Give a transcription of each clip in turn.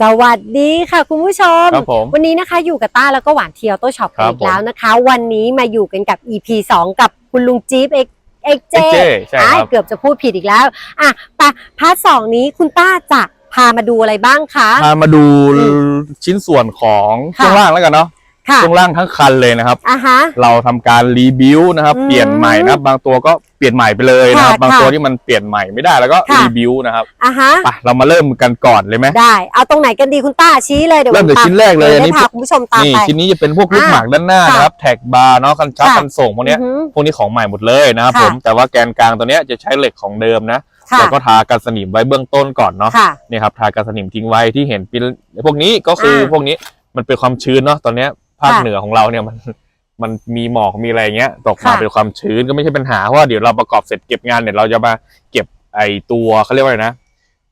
สวัสดีค่ะคุณผู้ชม ครับผมวันนี้นะคะอยู่กับต้าแล้วก็หวานเทียวโต้ช็อปครับอีกแล้วนะคะ วันนี้มาอยู่กันกับ EP 2 กับคุณลุงจี๊บเอ็กเอ็กเจ XJ ใช่ครับ เกือบจะพูดผิดอีกแล้ว อะไปะพาร์ทสองนี้คุณต้าจะพามาดูอะไรบ้างคะ พามาดูอืชิ้นส่วนของค่ะช่วงล่างแล้วกันเนาะ ค่ะช่วงล่างทั้งคันเลยนะครับ อะฮะ เราทำการรีบิวนะครับ อืมเปลี่ยนใหม่นะครับ บางตัวก็เปลี่ยนใหม่ไปเลยนะครับ ค่ะบางตัวค่ะที่มันเปลี่ยนใหม่ไม่ได้แล้วก็ค่ะ รีบิวนะครับอะฮะ ไปเรามาเริ่มกันก่อนเลยไหม ได้ เอาตรงไหนกันดีคุณต้าชี้เลยเดี๋ยวเริ่มจากผชิ้นแรกเลยดี๋วอันนี้ได้พาคุณผู้ชมตามนี่ไป ชิ้นนี้จะเป็นพวกลูกอ่าหมากด้านหน้าค่ะนะครับ แท็กบาร์เนาะคันชักค่ะคันส่งพวกเนี้ย อือหือพวกนี้ของใหม่หมดเลยนะครับค่ะ ผม แต่ว่าแกนกลางตัวเนี้ยจะใช้เหล็กของเดิมนะ ค่ะแล้วก็ทากันสนิมไว้เบื้องต้นก่อนเนาะ ค่ะนี่ครับทากันสนิมทิ้งไว้ที่เห็นเป็นพวกนี้ก็คืออา พวกนี้มันเป็นความชื้นเนาะตอนเนี้ย ภาคค่ะเหนือของเราเนี่ยมันมันมีหมอกมีอะไรเงี้ยตกมาค่ะเป็นความชื้นก็ไม่ใช่ปัญหาเพราะว่าเดี๋ยวเราประกอบเสร็จเก็บงานเนี่ยเราจะมาเก็บไอตัวเขาเรียกว่าอะไรนะ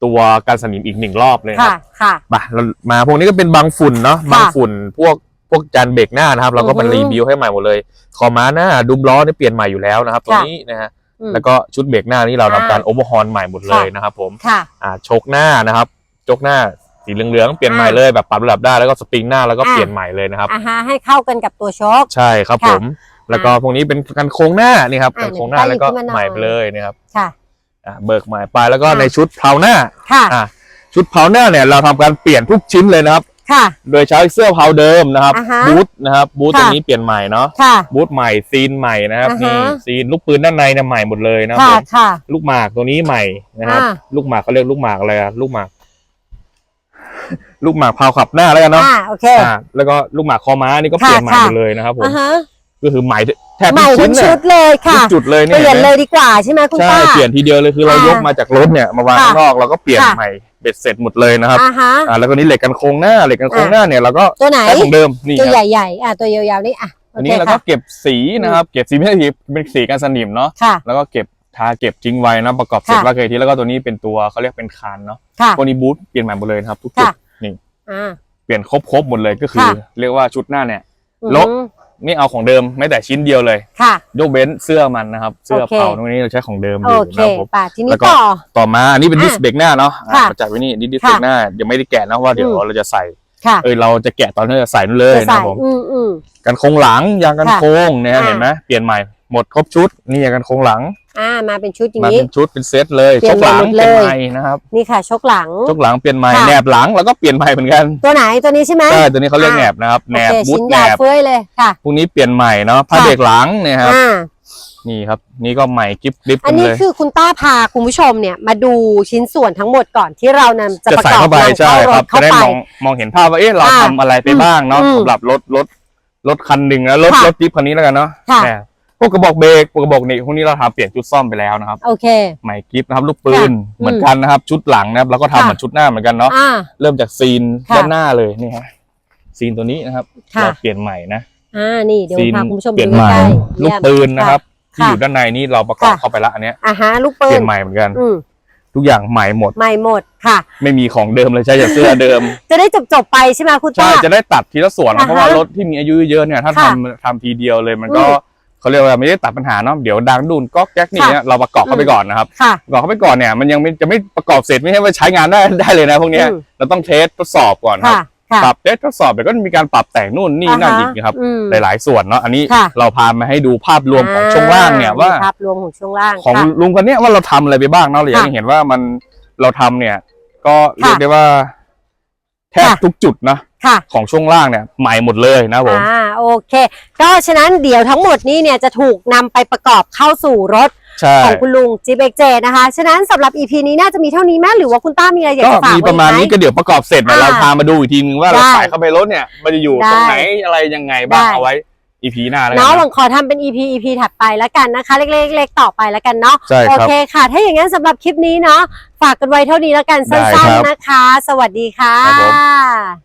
ตัวการสนิมอีกหนึ่งรอบเลยคค่ะรับค่ะมาเรามาพวกนี้ก็เป็นบางฝุ่นเนาะบางฝุ่นพวกพวกจานเบรกหน้านะครับ เราก็มาอือฮึรีวิวให้ใหม่หมดเลยคอม้าหน้าดุมล้อนี่เปลี่ยนใหม่อยู่แล้วนะครับตัวค่ะนี้นะฮะอืมแล้วก็ชุดเบรกหน้านี่เราทำอ่าการโอเวอร์ฮอลใหม่หมดเลยนะครับ ผมค่ะอ่าชกหน้านะครับชกหน้า สีเหลืองๆเปลี่ยนใหม่อ่าเลยแบบปรับระดับได้แล้วก็สปริงหน้าแล้วก็อ่าเปลี่ยนใหม่เลยนะครับอะฮะให้เข้ากันกับตัวโชคใช่ครับค่ะผม แล้วก็พวกนี้เป็นกันโค้งหน้านี่ครับอ่ากันโค้งหน้าเดี๋แล้ยววก็ไปหยิบขึ้นมาหน่อยใหม่ไปเลยนะครับค่ะอ่าเบิกใหม่ไปแล้วก็ค่ะในชุดเพลาหน้าค่ะอ่าชุดเพลาหน้าเนี่ยเราทำการเปลี่ยนทุกชิ้นเลยนะครับค่ะโดยใช้เสื้อเพลาเดิมนะครับอ่าฮะบูทนะครับ บูทค่ะตัวนี้เปลี่ยนใหม่เนาะค่ะบูทใหม่ซีนใหม่นะครับอ่าฮะนี่ซีนลูกปืนด้านในเนี่ยใหม่หมดเลยนะครับค่ะผมค่ะลูกหมากตัวนี้ใหม่นะครับอ่าลูกหมากเขาเรียกลูกหมากอะไรอะลูกหมาก ลูกหมากพาวขับหน้าแล้วกันเนาะอ่าโอเคอ่าแล้วก็ลูกหมากคอม้านี่ก็ค่ะเปลี่ยนใหม่ค่ะหมดเลยนะครับผมอ่าฮะก็คือใหม่แทบใหม่ทุกทั้ชิ้นงเนี่ชุยดเลยทุค่ะกจุดเลยเปเนี่ยลี่ยนห็นไหมเลยดีกว่าใช่ไหมคุณใช่ป้าเปลี่ยนทีเดียวเลยคือเราอ่ายยกมาจากรถเนี่ยมาวางค่ะข้างนอกเราก็เปลี่ยนค่ะใหม่เบ็ดเสร็จหมดเลยนะครับอ่าฮะอ่าแล้วก็นี่เหล็กกันโครงหน้าเหล็กกันโครงหน้าเนี่ยเราก็ตัวไหนใช้ของเดิมนี่ตัวครับใหญ่ๆอะตัวยาวๆนี่อะโออันเคนี้เราก็ค่ะเก็บสีนะครับ เก็บสีไม่ใช่สีเป็นสีกันสนิมเนาะค่ะแล้วก็เก็บ ทาเก็บทิ้งไว้นะประกอบเสร็จค่ะว่าเคยทีแล้วก็ตัวนี้เป็นตัวเขาเรียกเป็นคานเนาะค่ะพวกนี้บูทเปลี่ยนใหม่หมดเลยนะครับ ทุกจุดค่ะนี่อ่าเปลี่ยนครบครบหมดเลยก็คือค่ะเรียกว่าชุดหน้าเนี่ยอืมลบไม่เอาของเดิมไม่แต่ชิ้นเดียวเลยค่ะยกเว้นเสื้อมันนะครับ เสื้อโอเคเผาตรงนี้เราใช้ของเดิมอโอยู่เคนะครับผมป่ะทีนี้แล้วก็ต่อต่อมาอันนี้เป็นอะดิสเบรกหน้าเนาะอะค่ะมาจากไว้นี่ดิสค่ะเบรกหน้ายังไม่ได้แกะนะว่าเดี๋ยวอืมเราจะใส่ค่ะเอยเราจะแกะตอนนี้จะใส่นู่นเลยจะนะใส่ผมอืมอืมกันโครงหลังยางกันค่ะโค้งเนี่ยอ่าเห็นไหมเปลี่ยนใหม่หมดครบชุดนี่ยางกันโค้งหลัง อ่ามาเป็นชุดอย่างมานี้ เป็นชุดเป็นเซตเลยเปลี่ชยนกหลังหมดเปเลยลี่ยนใหม่นะครับนี่ค่ะชกหลัง ชกหลังเปลี่ยนใหม่ค่ะ แหนบหลังแล้วก็เปลี่ยนใหม่เหมือนกันตัวไหนตัวนี้ใช่ไหม ใช่ตัวนี้เขาเรียกอ่าแหนบนะครับแหนบโอเคบูทชิ้นแหนยาวบเฟ้ยเลยค่ะ พวกนี้เปลี่ยนใหม่เนาะผ้าค่ะเบรกหลังเนี่ยครับอ่า นี่ครับ นี่ก็ใหม่กิฟลิฟอันกันนี้เลยคือคุณต้าพาคุณผู้ชมเนี่ยมาดูชิ้นส่วนทั้งหมดก่อนที่เรานำจะจะประใส่กอบเข้าไปนำใช่เข้ารครับถเข้าจะได้ไป มองมองเห็นภาพว่าเอ๊ะเราอ่าทำอะไรไปบ้างเนาะอืมสำหรับรถรถรถคันหนึ่งนะรถค่ะรถจิ๊บคันนี้แล้วกันเนาะค่ะ เนี่ย พวกกระบอกเบรกพวกกระบอกนี่พวกนี้เราทำเปลี่ยนชุดซ่อมไปแล้วนะครับโอเคใหม่กิฟนะครับลูกปืนค่ะเหมือนกันนะครับ ชุดหลังนะครับแล้วก็ทำค่ะเหมือนชุดหน้าเหมือนกันเนาะอ่าเริ่มจากซีนค่ะด้านหน้าเลยนี่ฮะซีนตัวนี้นะครับค่ะเราเปลี่ยนใหม่นะอ่านี่เดี๋ยวซีนพาคุณผู้ชมเปลี่ยนดูใหม่ใกล้ๆลูกเยี่ยมปืนนะครับที่ค่ะอยู่ด้านในนี่เราประกอบค่ะเข้าไปละอันเนี้ยอ่าฮะลูกปืเปลี่นยนใหม่เหมือนกันอืมทุกอย่างใหม่หมดใหม่หมดค่ะ ไม่มีของเดิมเลยใช่จากเสื้อเดิม จะได้จบจบๆไปใช่ไหมคุณใช่ต้าจะได้ตัดทีละส่วนอ่าฮะเพราะว่ารถที่มีอายุเยอะเนี่ยถ้าค่ะทำทำทีเดียวเลยมันก็อืม เขาเรียกว่าไม่ได้ตัดปัญหาเนาะเดี๋ยวดังดุนก๊อกแก๊กนี่ค่ะเนี่ยเราประกอบเข้าไปอืมก่อนนะครับค่ะ ประกอบเข้าไปก่อนเนี่ยมันยังไม่จะไม่ประกอบเสร็จไม่ใช่ว่าใช้งานได้ได้เลยนะพวกเนี้ยอืม เราต้องเทสทดสอบก่อนครัค่ะบค่ะ ปรับเทสทดสอบเดี๋ยวก็มีการปรับแต่งนู่นนี่นั่นอีกนะครับ อืมหลาย ๆ ส่วนเนาะอันนี้ค่ะ เราพามาให้ดูภาพรวมของช่วงล่างเนี่ยว่า ภาพรวมของช่วงล่างของค่ะ ลุงคนเนี้ยว่าเราทำอะไรไปบ้างเนาะเราอยากค่ะให้เห็นว่ามันเราทำเนี่ย ก็เรียกค่ะได้ว่า แทบค่ะ ทุกจุดนะ ค่ะ ของช่วงล่างเนี่ยใหม่หมดเลยนะผมอ่าโอเค ก็ฉะนั้นเดี๋ยวทั้งหมดนี้เนี่ยจะถูกนำไปประกอบเข้าสู่รถใช่ของคุณลุงจีเบกเจนะคะ ฉะนั้นสำหรับ EP นี้น่าจะมีเท่านี้ไหมหรือว่าคุณต้ามีอะไรอยากก็จะฝากมีประมาณไว้นี้ไหก็เดี๋ยวประกอบเสร็จเนี่ยอ่าเราพามาดูอีกทีนึงว่าเราได้ใส่เข้าไปรถเนี่ยมันจะอยู่ตรงไหนได้อะไรยังไงบ้างได้เอาไว้อีพีหน้าแล้วกัเนาะนหวันะงขอทำเป็น EP EP ถัดไปแล้วกันนะคะ เล็กๆเล็กๆต่อไปแล้วกันเนาะใช่โอครับเคค่ะ ถ้าอย่างนั้นสำหรับคลิปนี้เนาะฝากกันไว้เท่านี้แล้วกันได้สั้นครับๆนะคะ สวัสดีค่ะครับผม